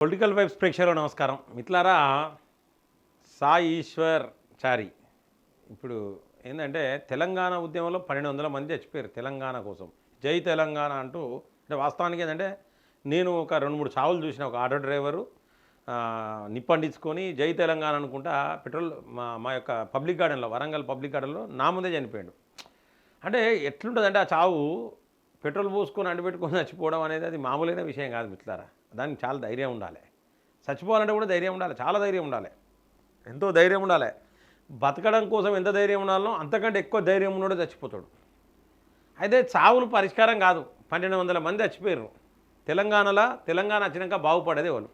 Political vibes ప్రేక్షకులు నమస్కారం. మిత్లారా సాయి ఈశ్వర్ చారి ఇప్పుడు ఏంటంటే తెలంగాణ ఉద్యమంలో పన్నెండు వందల మంది చచ్చిపోయారు తెలంగాణ కోసం. జై తెలంగాణ అంటూ అంటే వాస్తవానికి ఏంటంటే నేను ఒక రెండు మూడు చావులు చూసిన ఒక ఆటో డ్రైవరు నిప్పండించుకొని జై తెలంగాణ అనుకుంటా పెట్రోల్ మా మా యొక్క పబ్లిక్ గార్డెన్లో వరంగల్ పబ్లిక్ గార్డెన్లో నా ముందే చనిపోయాడు. అంటే ఎట్లుంటుందంటే ఆ చావు పెట్రోల్ పోసుకొని అండిపెట్టుకొని చచ్చిపోవడం అనేది అది మామూలైన విషయం కాదు మిత్రులారా. దానికి చాలా ధైర్యం ఉండాలి. చచ్చిపోవాలంటే కూడా ధైర్యం ఉండాలి చాలా ధైర్యం ఉండాలి. ఎంతో ధైర్యం ఉండాలి. బతకడం కోసం ఎంత ధైర్యం ఉండాలో అంతకంటే ఎక్కువ ధైర్యం ఉన్నాడో చచ్చిపోతాడు. అయితే చావులు పరిష్కారం కాదు. పన్నెండు వందల మంది చచ్చిపోయారు తెలంగాణలో తెలంగాణ వచ్చినాక బాగుపడేది వాళ్ళు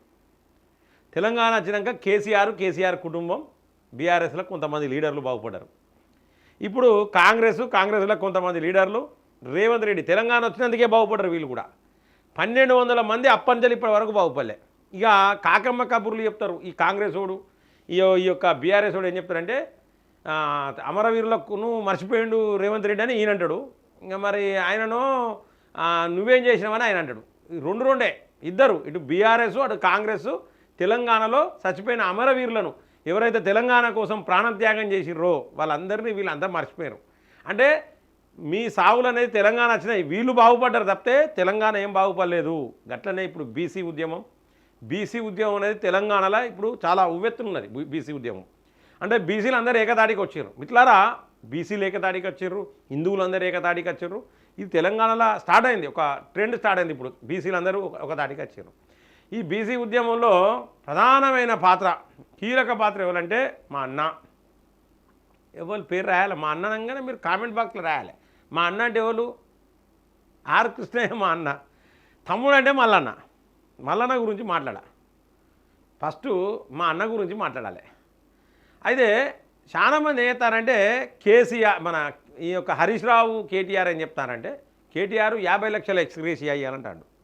తెలంగాణ వచ్చినాక కేసీఆర్ కేసీఆర్ కుటుంబం బీఆర్ఎస్లో కొంతమంది లీడర్లు బాగుపడ్డారు. ఇప్పుడు కాంగ్రెస్ కాంగ్రెస్లో కొంతమంది లీడర్లు. రేవంత్ రెడ్డి తెలంగాణ వచ్చినందుకే బాగుపడరు వీళ్ళు కూడా. పన్నెండు వందల మంది అప్పంజలి ఇప్పటి వరకు బాగుపడలే. ఇక కాకమ్మ కబుర్లు చెప్తారు. ఈ కాంగ్రెస్ వాడు ఈ ఈ యొక్క బీఆర్ఎస్ వాడు ఏం చెప్తారంటే అమరవీరులకును మర్చిపోయిండు రేవంత్ రెడ్డి అని ఈయన అంటాడు. ఇంకా మరి ఆయనను నువ్వేం చేసినావని ఆయన అంటాడు. రెండు రెండే. ఇద్దరు ఇటు బీఆర్ఎస్ అటు కాంగ్రెస్ తెలంగాణలో చచ్చిపోయిన అమరవీరులను ఎవరైతే తెలంగాణ కోసం ప్రాణత్యాగం చేసిర్రో వాళ్ళందరినీ వీళ్ళందరూ మర్చిపోయారు అంటే మీ సావులు అనేది తెలంగాణ వచ్చినాయి. వీళ్ళు బాగుపడ్డారు తప్పితే తెలంగాణ ఏం బాగుపడలేదు. గట్లనే ఇప్పుడు బీసీ ఉద్యమం. బీసీ ఉద్యమం అనేది తెలంగాణలో ఇప్పుడు చాలా ఉవ్వెత్తున్నది బీసీ ఉద్యమం. అంటే బీసీలు అందరూ ఏకతాడికి వచ్చారు మిట్లారా బీసీలు ఏకతాడికి వచ్చారు హిందువులు అందరూ ఏకతాడికి వచ్చారు ఇది తెలంగాణలో స్టార్ట్ అయింది. ఒక ట్రెండ్ స్టార్ట్ అయింది ఇప్పుడు. బీసీలు అందరూ ఒక- ఒక వచ్చారు ఈ బీసీ ఉద్యమంలో ప్రధానమైన పాత్ర కీలక పాత్ర ఎవరంటే మా అన్న. ఎవరు పేరు రాయాలి? మా అన్న అనగానే మీరు కామెంట్ బాక్స్లో రాయాలి. మా అన్న అంటే ఎవరు? ఆర్ కృష్ణయ్య మా అన్న. తమ్ముడు అంటే మల్లన్న. మల్లన్న గురించి మాట్లాడ? ఫస్ట్ మా అన్న గురించి మాట్లాడాలి. అయితే చాలామంది ఏం చెప్తారంటే కేసీఆర్ మన ఈ యొక్క హరీష్ రావు కేటీఆర్ అని చెప్తారంటే కేటీఆర్ యాభై లక్షల ఎక్స్గ్రేషియా ఇవ్వాలంటాడు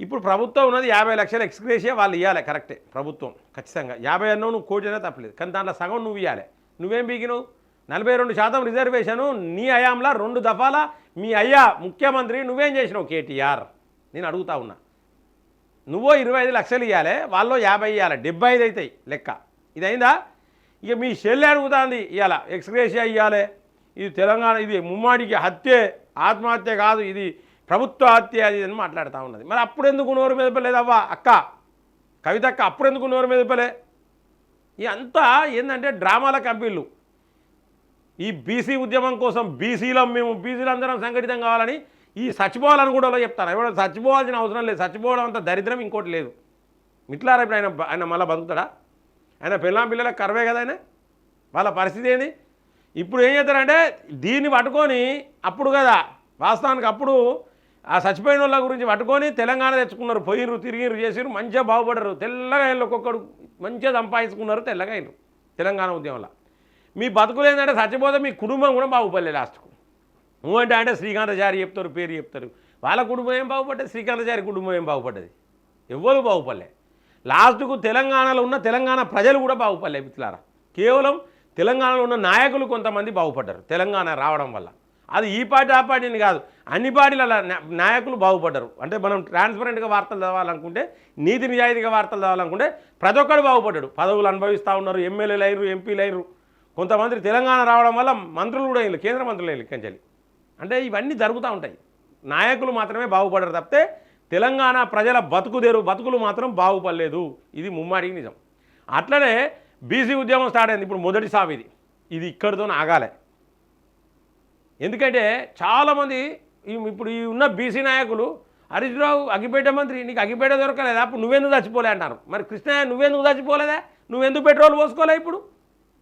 ఇప్పుడు ప్రభుత్వం ఉన్నది యాభై లక్షల ఎక్స్గ్రేషియా వాళ్ళు ఇవ్వాలి కరెక్టే. ప్రభుత్వం ఖచ్చితంగా. యాభై అన్నో నువ్వు కోటి అయినా తప్పలేదు. కానీ దాంట్లో సగం నువ్వు ఇవ్వాలి నువ్వేం బీగినవు? నలభై రెండు శాతం రిజర్వేషను నీ అయాంలా రెండు దఫాల మీ అయ్యా ముఖ్యమంత్రి నువ్వేం చేసినావు కేటీఆర్? నేను అడుగుతా ఉన్నా. నువ్వో ఇరవై ఐదు లక్షలు ఇవ్వాలి వాళ్ళు యాభై ఇవ్వాలి డెబ్బై ఐదు అవుతాయి లెక్క. ఇది అయిందా ఇక మీ చెల్లి అడుగుతుంది ఇవాళ ఎక్స్గ్రేషియా ఇవ్వాలి ఇది తెలంగాణ ఇది ముమ్మాడికి హత్యే ఆత్మహత్య కాదు ఇది ప్రభుత్వ హత్య అది ఇది అని మాట్లాడుతూ ఉన్నది. మరి అప్పుడు ఎందుకు నోరు మెదపలేదు అవ్వ అక్క కవితక్క అప్పుడు ఎందుకు నోరు మెదపలే? ఇదంతా ఏంటంటే డ్రామాల కంపెనీలు. ఈ బీసీ ఉద్యమం కోసం బీసీలో మేము బీసీలందరం సంఘటితం కావాలని ఈ చచ్చిపోవాలని కూడా వాళ్ళు చెప్తారు. ఎవడో చచ్చిపోవాల్సిన అవసరం లేదు. చచ్చిపోవడం అంత దరిద్రం ఇంకోటి లేదు. మిట్లారా ఇప్పుడు ఆయన ఆయన మళ్ళీ బతుకుతాడా? ఆయన పిల్లం పిల్లల కరవే కదా ఆయన? వాళ్ళ పరిస్థితి ఏంది? ఇప్పుడు ఏం చేస్తారంటే దీన్ని పట్టుకొని అప్పుడు కదా వాస్తవానికి అప్పుడు ఆ చచ్చిపోయిన వాళ్ళ గురించి పట్టుకొని తెలంగాణ తెచ్చుకున్నారు. పోయిర్రు తిరిగిరు చేసిర్రు మంచిగా బాగుపడరు తెల్లగా ఒక్కొక్కరు ఒక్కొక్కడు మంచిగా సంపాదించుకున్నారు తెల్లగా తెలంగాణ ఉద్యమంలో. మీ బతుకులు ఏంటంటే చచ్చిపోతే మీ కుటుంబం కూడా బాగుపడలేదు లాస్ట్కు. నువ్వు అంటే అంటే శ్రీకాంతచారి చెప్తారు పేరు చెప్తారు. వాళ్ళ కుటుంబం ఏం బాగుపడ్డది? శ్రీకాంతచారి కుటుంబం ఏం బాగుపడ్డది? ఎవ్వరు బాగుపడలే. లాస్ట్కు తెలంగాణలో ఉన్న తెలంగాణ ప్రజలు కూడా బాగుపడలే మిత్రులారా. కేవలం తెలంగాణలో ఉన్న నాయకులు కొంతమంది బాగుపడ్డారు తెలంగాణ రావడం వల్ల. అది ఈ పార్టీ ఆ పార్టీ అని కాదు అన్ని పార్టీల నాయకులు బాగుపడ్డారు. అంటే మనం ట్రాన్స్పరెంట్గా వార్తలు చదవాలనుకుంటే నీతి నిజాయితీగా వార్తలు చదవాలనుకుంటే ప్రతి ఒక్కరు బాగుపడ్డాడు. పదవులు అనుభవిస్తూ ఉన్నారు ఎమ్మెల్యేలు అయినరు ఎంపీలు అయినరు కొంతమంది తెలంగాణ రావడం వల్ల మంత్రులు కూడా వెళ్ళి కేంద్ర మంత్రులు వెళ్ళి అంటే ఇవన్నీ జరుగుతూ ఉంటాయి. నాయకులు మాత్రమే బాగుపడరు తప్పితే తెలంగాణ ప్రజల బతుకుదేరు బతుకులు మాత్రం బాగుపడలేదు. ఇది ముమ్మాడికి నిజం. అట్లనే బీసీ ఉద్యమం స్టార్ట్ అయింది. ఇప్పుడు మొదటి సాగు ఇది. ఇది ఇక్కడితో ఆగాలే. ఎందుకంటే చాలామంది ఇప్పుడు ఈ ఉన్న బీసీ నాయకులు హరీష్ రావు అగ్గిపేట మంత్రి నీకు అగ్గిపేట దొరకలేదా? అప్పుడు నువ్వెందుకు చచ్చిపోలే అంటారు. మరి కృష్ణయ్య నువ్వెందుకు చచ్చిపోలేదా? నువ్వెందుకు పెట్రోల్ పోసుకోలే ఇప్పుడు?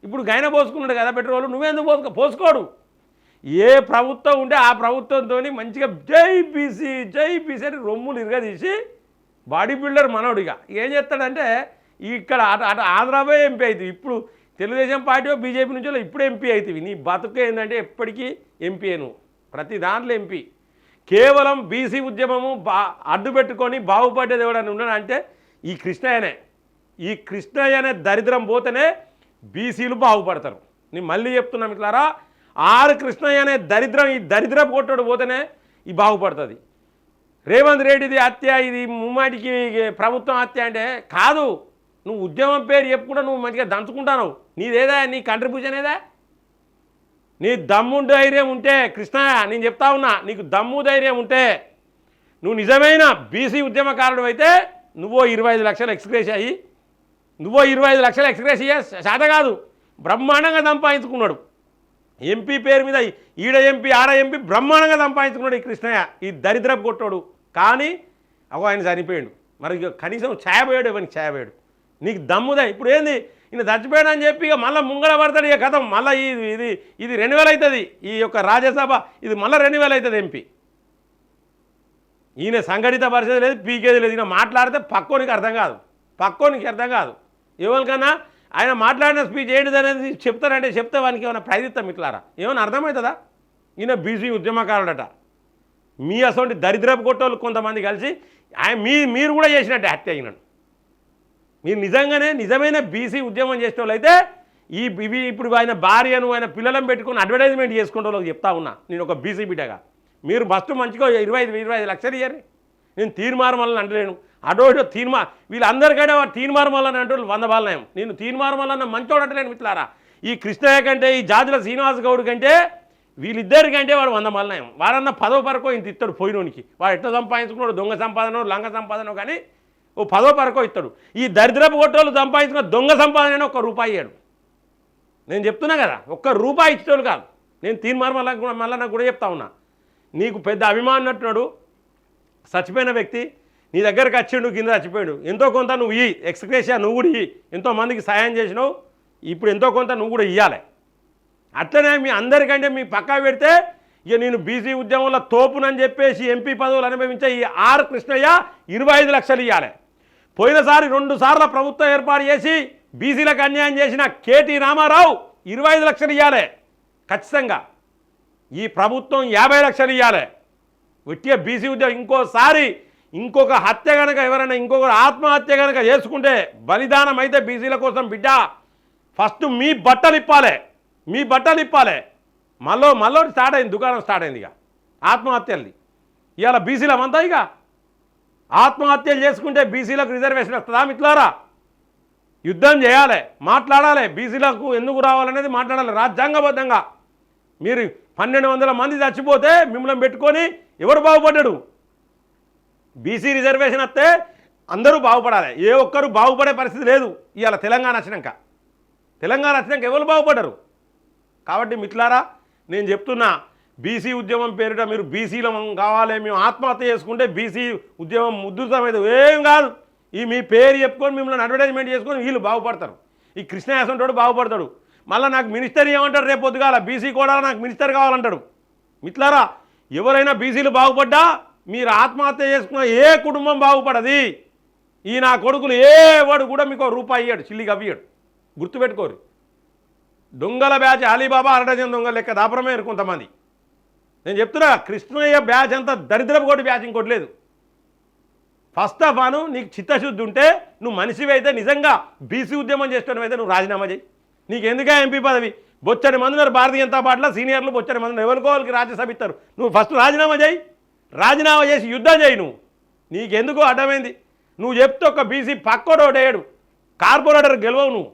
ఇప్పుడు గైన పోసుకున్నాడు కదా పెట్రోల్ నువ్వెందుకు పోసుకో పోసుకోడు. ఏ ప్రభుత్వం ఉంటే ఆ ప్రభుత్వంతో మంచిగా జై బీసీ జై బీసీ అని రొమ్ములు ఇరగదీసి బాడీ బిల్డర్ మనోడిగా. ఏం చేస్తాడంటే ఇక్కడ అటు అటు ఆంధ్రాపై ఎంపీ అవుతుంది ఇప్పుడు తెలుగుదేశం పార్టీ బీజేపీ నుంచి ఇప్పుడు ఎంపీ అవుతుంది నీ బతుకు ఏంటంటే ఎప్పటికీ ఎంపీ నువ్వు. ప్రతి దాంట్లో ఎంపీ. కేవలం బీసీ ఉద్యమము బా అడ్డు పెట్టుకొని బాగుపడ్డది ఎవడని ఉన్నాడంటే ఈ కృష్ణయ్యనే. ఈ కృష్ణయ్య అనే దరిద్రం పోతేనే బీసీలు బాగుపడతారు. నేను మళ్ళీ చెప్తున్నా మిట్లారా ఆరు కృష్ణయ్య అనే దరిద్రం ఈ దరిద్ర కొట్టడు పోతేనే ఈ బాగుపడుతుంది. రేవంత్ రెడ్డిది హత్య ఇది ముమ్మాటికి ప్రభుత్వం హత్య అంటే కాదు. నువ్వు ఉద్యమం పేరు చెప్పుకుంటా నువ్వు మంచిగా దంచుకుంటావు నీదేదా? నీ కంట్రిబ్యూషన్ ఏదా నీ దమ్ము ధైర్యం ఉంటే కృష్ణ నేను చెప్తా ఉన్నా నీకు దమ్ము ధైర్యం ఉంటే నువ్వు నిజమైన బీసీ ఉద్యమకారుడు అయితే నువ్వో ఇరవై ఐదు లక్షలు ఎక్స్ప్రెస్ అయ్యి నువ్వో ఇరవై ఐదు లక్షలు ఎక్స్ప్రెస్ అయ్యే శాత కాదు. బ్రహ్మాండంగా సంపాదించుకున్నాడు. ఎంపీ పేరు మీద ఈడ ఎంపీ ఆడ ఎంపీ బ్రహ్మాండంగా సంపాదించుకున్నాడు ఈ కృష్ణయ్య. ఈ దరిద్రపు కొట్టాడు. కానీ అగో ఆయన చనిపోయాడు. మరి కనీసం ఛాయపోయాడు ఇవన్నీ ఛాయపోయాడు నీకు దమ్ముదా? ఇప్పుడు ఏంది? ఈయన చచ్చిపోయాడు అని చెప్పి ఇక మళ్ళీ ముంగళ పడతాడు ఇక కథం. మళ్ళీ ఇది ఇది ఇది రెండు వేలు అవుతుంది ఈ యొక్క రాజ్యసభ ఇది మళ్ళీ రెండు వేలు అవుతుంది ఎంపీ. ఈయన సంఘటిత పరిస్థితి లేదు పీకేది లేదు. ఈయన మాట్లాడితే పక్కోనికి అర్థం కాదు. పక్కోనికి అర్థం కాదు. ఎవరికన్నా ఆయన మాట్లాడిన స్పీచ్ ఏంటిది అనేది చెప్తారంటే చెప్తే వానికి ఏమైనా ప్రయత్నం ఇట్లారా? ఏమైనా అర్థమవుతుందా? ఈయన బీసీ ఉద్యమకారుడట. మీ అసలు దరిద్రపు కొట్టోళ్ళు కొంతమంది కలిసి ఆయన మీ మీరు కూడా చేసినట్టే హత్య అయినాడు. మీరు నిజంగానే నిజమైన బీసీ ఉద్యమం చేసే వాళ్ళు అయితే ఈ ఇవి ఇప్పుడు ఆయన భార్యను ఆయన పిల్లలను పెట్టుకుని అడ్వర్టైజ్మెంట్ చేసుకునే వాళ్ళకి చెప్తా ఉన్నా. నేను ఒక బీసీ బిడ్డగా. మీరు ఫస్ట్ మంచిగా ఇరవై ఐదు ఇరవై ఐదు లక్షలు ఇయ్యారు నేను తీర్మారమల్లని అంటలేను అటో ఇటో తీర్మా వీళ్ళందరికంటే వాడు తీర్మారమల్లని అంటే వంద బాలనయం నేను తీర్మారమల్లన్న మంచోడు అంటలేను మిత్రులారా. ఈ కృష్ణయ్య కంటే ఈ జాతుల శ్రీనివాస గౌడ్ కంటే వీళ్ళిద్దరికంటే వాడు వంద మల్లనయం వాడన్న పదో పరకో ఇంత ఇస్తాడు పోయినోనికి. వాడు ఎట్లా సంపాదించుకున్నాడు దొంగ సంపాదన లంగ సంపాదన కానీ ఓ పదో పరకో ఇస్తాడు ఈ దరిద్రపు కొట్టోళ్ళు సంపాదించుకున్న దొంగ సంపాదన ఒక్క రూపాయి ఇయ్యాడు. నేను చెప్తున్నా కదా ఒక్క రూపాయి ఇచ్చేవాడు కాదు. నేను తీర్మార్ మళ్ళా కూడా మళ్ళీ నాకు కూడా చెప్తా ఉన్నా. నీకు పెద్ద అభిమానం అంటున్నాడు చచ్చిపోయిన వ్యక్తి నీ దగ్గరకు వచ్చిండు కింద చచ్చిపోయాడు. ఎంతో కొంత నువ్వు ఇయ్యి. ఎక్స్ప్రెషా నువ్వు కూడా ఇయ్యి. ఎంతో మందికి సాయం చేసినావు. ఇప్పుడు ఎంతో కొంత నువ్వు కూడా ఇవ్వాలి అట్లనే మీ అందరికంటే మీ పక్కా పెడితే ఇక నేను బీసీ ఉద్యమంలో తోపునని చెప్పేసి ఎంపీ పదవులు అనుభవించే ఈ ఆర్ కృష్ణయ్య ఇరవై ఐదు లక్షలు ఇవ్వాలి పోయినసారి రెండు సార్ల ప్రభుత్వం ఏర్పాటు చేసి బీసీలకు అన్యాయం చేసిన కేటీ రామారావు ఇరవై ఐదు లక్షలు ఇవ్వాలి ఖచ్చితంగా. ఈ ప్రభుత్వం యాభై లక్షలు ఇవ్వాలి విట్టిగా బీసీ ఉద్యోగం ఇంకోసారి ఇంకొక హత్య కనుక ఎవరైనా ఇంకొకరు ఆత్మహత్య కనుక చేసుకుంటే బలిదానం అయితే బీసీల కోసం బిడ్డ ఫస్ట్ మీ బట్టలు ఇప్పాలే. మీ బట్టలు ఇప్పాలే. మళ్ళీ మళ్ళీ స్టార్ట్ అయింది దుకాణం స్టార్ట్ అయింది ఇక. ఆత్మహత్యల్ని ఇవాళ బీసీలమంతా ఇక. ఆత్మహత్యలు చేసుకుంటే బీసీలకు రిజర్వేషన్ వస్తుందా మిట్లారా యుద్ధం చేయాలి మాట్లాడాలి. బీసీలకు ఎందుకు రావాలనేది మాట్లాడాలి రాజ్యాంగబద్ధంగా. మీరు పన్నెండు వందల మంది చచ్చిపోతే మిమ్మల్ని పెట్టుకొని ఎవరు బాగుపడ్డాడు? బీసీ రిజర్వేషన్ వస్తే అందరూ బాగుపడాలి. ఏ ఒక్కరు బాగుపడే పరిస్థితి లేదు. ఇవాళ తెలంగాణ వచ్చినాక. తెలంగాణ వచ్చినాక ఎవరు బాగుపడరు? కాబట్టి మిట్లారా నేను చెప్తున్నా బీసీ ఉద్యమం పేరిట మీరు బీసీలో కావాలి మేము ఆత్మహత్య చేసుకుంటే బీసీ ఉద్యమం ముద్దుతమైతే ఏం కాదు. ఈ మీ పేరు చెప్పుకొని మిమ్మల్ని అడ్వర్టైజ్మెంట్ చేసుకొని వీళ్ళు బాగుపడతారు. ఈ కృష్ణయాసంటోడు బాగుపడతాడు. మళ్ళీ నాకు మినిస్టర్ ఏమంటాడు రేపు పొద్దుగాల? బీసీ కూడా నాకు మినిస్టర్ కావాలంటాడు. మిట్లారా ఎవరైనా బీసీలు బాగుపడ్డా మీరు ఆత్మహత్య చేసుకున్న ఏ కుటుంబం బాగుపడది? ఈ నా కొడుకులు ఏ వాడు కూడా మీకు రూపాయి ఇయ్యాడు చిల్లికి అవ్వడు గుర్తుపెట్టుకోరు. దొంగల బ్యాచ్ అలీబాబా అరడజన్ దొంగల లెక్క దాపరమే కొంతమంది. నేను చెప్తున్నా కృష్ణయ్య బ్యాచ్ అంతా దరిద్రపు కోటి బ్యాచ్ ఇంకోటి లేదు. ఫస్ట్ ఆఫ్ ఆను నీకు చిత్తశుద్ధి ఉంటే నువ్వు మనిషివి అయితే నిజంగా బీసీ ఉద్యమం చేస్తున్నావు అయితే నువ్వు రాజీనామా చేయి. నీకు ఎందుకే ఎంపీ పదవి? బొచ్చని మంది ఉన్నారు భారతీయ జనతా పార్టీలో సీనియర్లు బొచ్చని మంది ఉన్నారు. ఎవరికోవాలకి రాజ్యసభ ఇస్తారు? నువ్వు ఫస్ట్ రాజీనామా చేయి. రాజీనామా చేసి యుద్ధం చేయి నువ్వు నీకెందుకు అడ్డమైంది నువ్వు చెప్తే ఒక బీసీ పక్కోడు ఒకటేయడు కార్పొరేటర్ గెలవవు నువ్వు.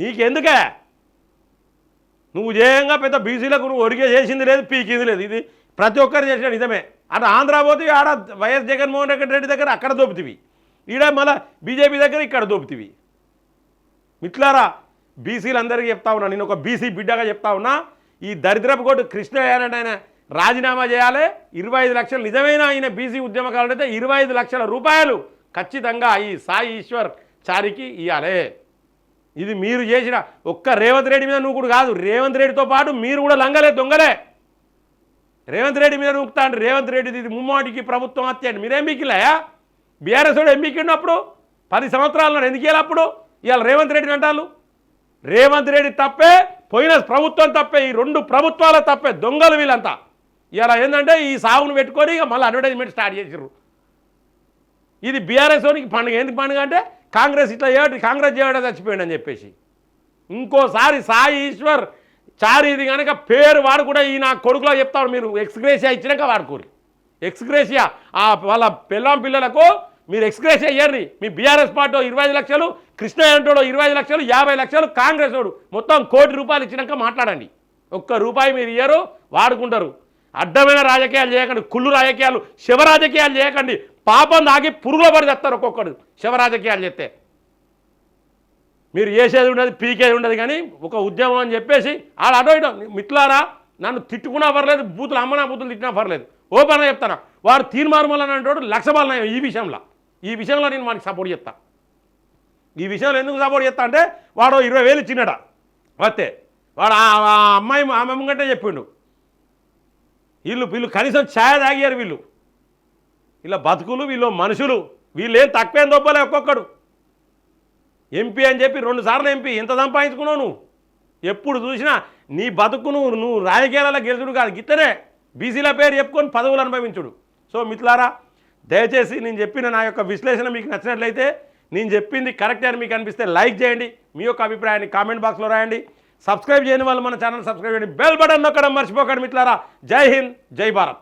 నీకెందుకే? నువ్వు జయంగా పెద్ద బీసీలకు నువ్వు ఒరిగే చేసింది లేదు పీకింది లేదు. ఇది ప్రతి ఒక్కరు చేసిన నిజమే. అటు ఆంధ్ర పోతే ఆడ వైఎస్ జగన్మోహన్ రెడ్డి దగ్గర అక్కడ దోపుతివి. ఈడ మళ్ళీ బీజేపీ దగ్గర ఇక్కడ దోపుతివి. మిట్లారా బీసీలందరికీ చెప్తా ఉన్నా నేను ఒక బీసీ బిడ్డగా చెప్తా ఉన్నా ఈ దరిద్రపు కోటు కృష్ణ ఆయన రాజీనామా చేయాలి. ఇరవై ఐదు లక్షలు నిజమైన ఆయన బీసీ ఉద్యమకారుడు అయితే ఇరవై ఐదు లక్షల రూపాయలు ఖచ్చితంగా ఈ సాయి ఈశ్వర్ చారికి ఇవ్వాలి ఇది మీరు చేసిన ఒక్క రేవంత్ రెడ్డి మీద నూకుడు కాదు. రేవంత్ రెడ్డితో పాటు మీరు కూడా లంగలే దొంగలే. రేవంత్ రెడ్డి మీద నూకుతా రేవంత్ రెడ్డి ఇది ముమ్మాటికి ప్రభుత్వం హత్య అండి. మీరేం మీకిలాయా బీఆర్ఎస్ వాడు ఎంపీకిన్నప్పుడు పది సంవత్సరాలు ఎందుకు వెళ్ళప్పుడు అప్పుడు? ఇవాళ రేవంత్ రెడ్డిని అంటారు. రేవంత్ రెడ్డి తప్పే పోయిన ప్రభుత్వం తప్పే ఈ రెండు ప్రభుత్వాల తప్పే దొంగలు వీళ్ళంతా. ఇలా ఏంటంటే ఈ సాగును పెట్టుకొని ఇక మళ్ళీ అడ్వర్టైజ్మెంట్ స్టార్ట్ చేసారు ఇది బీఆర్ఎస్ వానికి పండుగ. ఎందుకు పండుగ అంటే కాంగ్రెస్ ఇట్లా చేయడం కాంగ్రెస్ చేయడం చచ్చిపోయాడు అని చెప్పేసి. ఇంకోసారి సాయి ఈశ్వర్ చారి ఇది కనుక పేరు వాడు కూడా ఈ నా కొడుకులో చెప్తాడు మీరు. ఎక్స్గ్రేషియా ఇచ్చినాక వాడుకోరు. ఎక్స్గ్రేషియా ఆ వాళ్ళ పిల్లం పిల్లలకు మీరు ఎక్స్గ్రేషియా ఇయ్యండి. మీ బీఆర్ఎస్ పార్టీ ఇరవై లక్షలు కృష్ణ అంటోడు ఇరవై లక్షలు యాభై లక్షలు కాంగ్రెస్ వాడు మొత్తం కోటి రూపాయలు ఇచ్చినాక మాట్లాడండి. ఒక్క రూపాయి మీరు ఇయ్యరు వాడుకుంటారు. అడ్డమైన రాజకీయాలు చేయకండి కుళ్ళు రాజకీయాలు శివ రాజకీయాలు చేయకండి. పాపం దాగి పురుగుల పడి తెస్తారు ఒక్కొక్కడు శివ రాజకీయాలు చేస్తే. మీరు చేసేది ఉండదు పీకేది ఉండదు కానీ ఒక ఉద్యమం అని చెప్పేసి ఆడ అటో ఇటో మిట్లారా నన్ను తిట్టుకున్నా పర్లేదు బూతులు అమ్మనా బూతులు తిట్టినా పర్లేదు. ఓపెన్గా చెప్తాను వాడు తీర్మార్మలని అంటాడు లక్ష ఈ విషయంలో. ఈ విషయంలో నేను వానికి సపోర్ట్ చేస్తాను ఈ విషయంలో ఎందుకు సపోర్ట్ చేస్తా అంటే వాడు ఇరవై వేలు ఇచ్చినట. వస్తే వాడు ఆ- ఆ అమ్మాయి ఆమె కంటే చెప్పిండు. వీళ్ళు వీళ్ళు కనీసం ఛాయ తాగారు వీళ్ళు. వీళ్ళ బతుకులు వీళ్ళు మనుషులు వీళ్ళు ఏం తక్కువేం దొబ్బలే ఒక్కొక్కడు. ఎంపీ అని చెప్పి రెండు సార్లు ఎంపీ ఇంత సంపాదించుకున్నావు నువ్వు? ఎప్పుడు చూసినా నీ బతుకు నువ్వు నువ్వు రాజకీయాలలో గెలుచుడు కాదు గిత్తనే. బీసీల పేరు చెప్పుకొని పదవులు అనుభవించుడు. సో మిత్రులారా దయచేసి నేను చెప్పిన నా యొక్క విశ్లేషణ మీకు నచ్చినట్లయితే నేను చెప్పింది కరెక్ట్ అని మీకు అనిపిస్తే లైక్ చేయండి. మీ యొక్క అభిప్రాయాన్ని కామెంట్ బాక్స్లో రాయండి. సబ్స్క్రైబ్ చేయని వాళ్ళు మన ఛానల్ సబ్స్క్రైబ్ చేయండి. బెల్ బటన్ నొక్కడం మర్చిపోకండి మిట్లారా జై హింద్ జై భారత్.